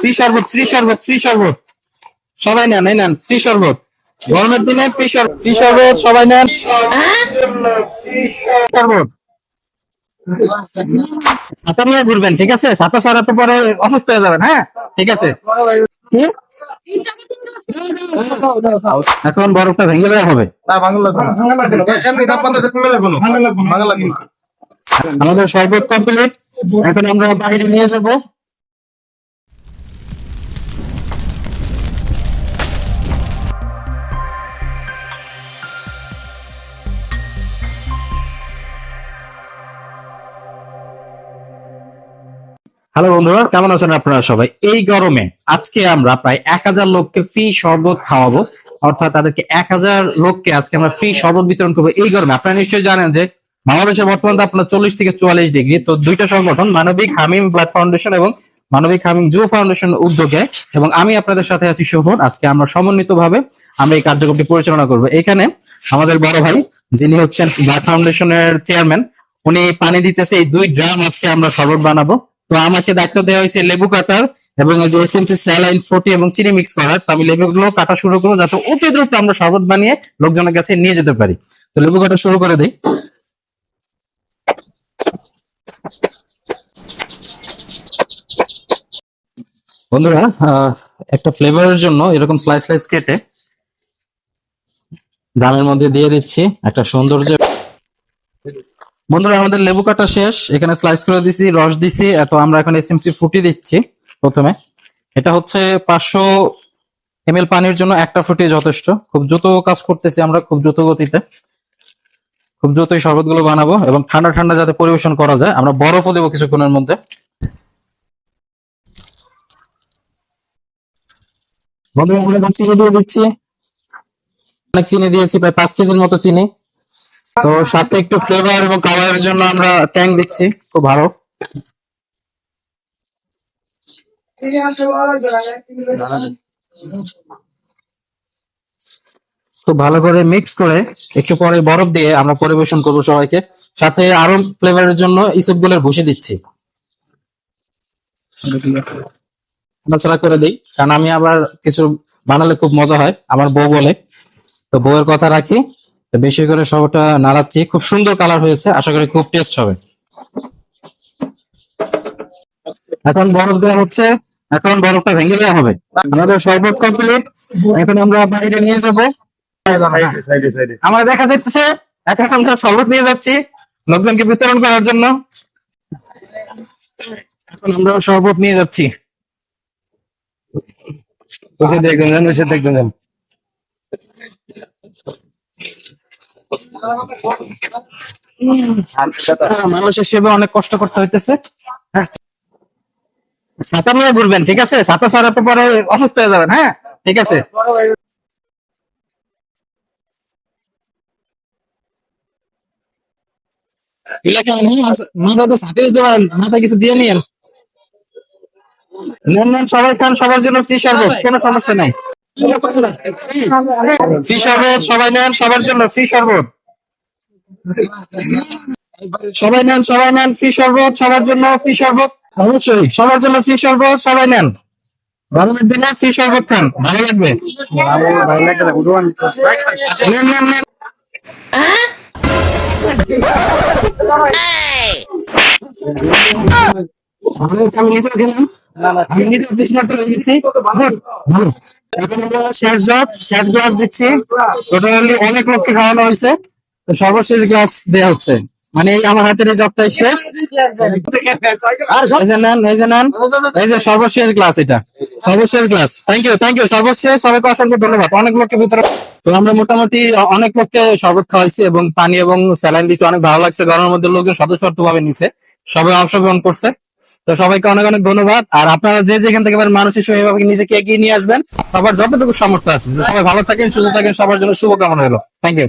Free শরবত free শরবত free শরবত। সবাই নেন এই নেন ফ্রি শরবত। গরমের দিনে ফ্রি শরবত ফ্রি শরবত সবাই নেন। শরবত ছাতা নিয়ে ঘুরবেন ঠিক আছে? ছাতা ছাড়া তো পরে অসুস্থ হয়ে যাবেন হ্যাঁ? ঠিক আছে? এখন বরফটা ভেঙে দেওয়া হবে। আমাদের শরবত কমপ্লিট এখন আমরা বাইরে নিয়ে যাব। হ্যালো বন্ধুরা, কেমন আছেন আপনারা সবাই? এই গরমে আজকে আমরা প্রায় এক হাজার লোককে ফ্রি শরবত খাওয়াবো। অর্থাৎ তাদেরকে এক হাজার লোককে আজকে আমরা ফ্রি শরবত বিতরণ করব এই গরমে। আপনারা নিশ্চয়ই জানেন যে বাংলাদেশে বর্তমান তাপমাত্রা চল্লিশ থেকে চুয়াল্লিশ ডিগ্রি, তো দুইটা সংগঠন, মানবিক হামিম ব্লাড ফাউন্ডেশন এবং মানবিক হামিম যুব ফাউন্ডেশন উদ্যোগে। এবং আমি আপনাদের সাথে আছি শোভন আজকে আমরা সমন্বিত ভাবে আমরা এই কার্যক্রমটি পরিচালনা করব। এখানে আমাদের বড় ভাই, যিনি হচ্ছেন ব্লাড ফাউন্ডেশনের চেয়ারম্যান, উনি পানি দিতেছে, এই দুই ড্রাম আজকে আমরা শরবত বানাবো। তো আমাকে দায়িত্ব দেওয়া হয়েছে লেবু কাটার এবং এই যে এসএমসি স্যালাইন ফোর্টি এবং চিনি মিক্স করার। তো আমি লেবুগুলো কাটা শুরু করব যাতে অতি দ্রুত আমরা শরবত বানিয়ে লোকজনের কাছে নিয়ে যেতে পারি। তো লেবু কাটা শুরু করে দিই। বন্ধুরা একটা ফ্লেভারের জন্য এরকম স্লাইস স্লাইস কেটে ড্রামের মধ্যে দিয়ে দিচ্ছি একটা সৌন্দর্য বন্ধুরা, আমাদের লেবু কাটা শেষ। এখানে স্লাইস করে দিছি, রস দিছি। এত আমরা এখন এসএমসি ফুটি দিচ্ছি প্রথমে। এটা হচ্ছে পাঁচশো এমএল পানির জন্য একটা ফুটি যথেষ্ট। খুব দ্রুত কাজ করতেছি আমরা, খুব দ্রুত গতিতে। খুব দ্রুত এই শরবতগুলো বানাবো এবং ঠান্ডা ঠান্ডা যাতে পরিবেশন করা যায়, আমরা বরফও দেবো কিছুক্ষণের মধ্যে। বন্ধুরা চিনি দিয়ে দিচ্ছি। অনেক চিনি দিয়েছি, প্রায় পাঁচ কেজির মতো চিনি। তো সাথে একটু ফ্লেভার এবং কালারের জন্য আমরা ট্যাং দিচ্ছি, খুব ভালো। খুব ভালো করে মিক্স করে একটু পরে বরফ দিয়ে আমরা পরিবেশন করব সবাইকে। সাথে আরও ফ্লেভারের জন্য ইসবগুলোর ভুষি দিচ্ছি। নাড়াচাড়া করে দিই, কারণ আমি আবার কিছু বানালে খুব মজা হয়, আমার বউ বলে। তো বউয়ের কথা রাখি। বেশি করে সবটা নাড়াচ্ছি। খুব সুন্দর কালার হয়েছে, আশা করি খুব টেস্ট হবে। এখন বরফ দেওয়া হচ্ছে, এখন বরফটা ভেঙে দেওয়া হবে। আমাদের শরবত কমপ্লিট এখন আমরা বাইরে নিয়ে যাব। আমরা দেখা যাচ্ছে, এখন আমরা শরবত নিয়ে যাচ্ছি, লোকজনকে বিতরণ করার জন্য। এখন আমরা শরবত নিয়ে যাচ্ছি। দেখবেন দেখবেন। মানুষের সেবা অনেক কষ্ট করতে হইতেছে। ছাতা নিয়ে ঘুরবেন ঠিক আছে? ছাতা ছাড়া তো পরে অসুস্থ হয়ে যাবেন হ্যাঁ? ঠিক আছে? কিছু দিয়ে নিয়েন। নেন নেন সবাই খান সবার জন্য ফ্রি শরবত কোনো সমস্যা নাই। ফ্রি শরবত সবাই নেন সবার জন্য ফ্রি শরবত সবাই নেন সবাই নেন, ফ্রি শরবত, সবার জন্য ফ্রি শরবত। অবশ্যই, সবার জন্য ফ্রি শরবত, সবাই নেন। গরমের দিনে ফ্রি শরবত খান, ভালো লাগবে? ভালো শেষ জব শেষ গ্লাস দিচ্ছি। অনেক লোককে খাওয়ানো হয়েছে। তো সর্বশেষ গ্লাস দেওয়া হচ্ছে। মানে এই আমার হাতের এই জবটাই শেষ। এই যে নেন এই যে নেন। এই যে সর্বশেষ গ্লাস এটা। সর্বশেষ glass thank you thank you সর্বশেষ সবাইকে অসংখ্য ধন্যবাদ। অনেক লোককে ভিতরে তো আমরা মোটামুটি অনেক লোককে শরবত খাওয়াইছি এবং পানি এবং স্যালাইন দিয়েছি। অনেক ভালো লাগছে। গরমের মধ্যে লোকজন স্বতঃস্ফূর্ত ভাবে নিছে। সবাই অংশগ্রহণ করছে। তো সবাইকে অনেক অনেক ধন্যবাদ। আর আপনারা যে যেখান থেকে পারেন মানুষের সঙ্গে এভাবে নিজেকে এগিয়ে নিয়ে আসবেন। সবার যতটুকু সামর্থ্য আছে। সবাই ভালো থাকেন সুস্থ থাকেন। সবার জন্য শুভকামনা হলো থ্যাংক ইউ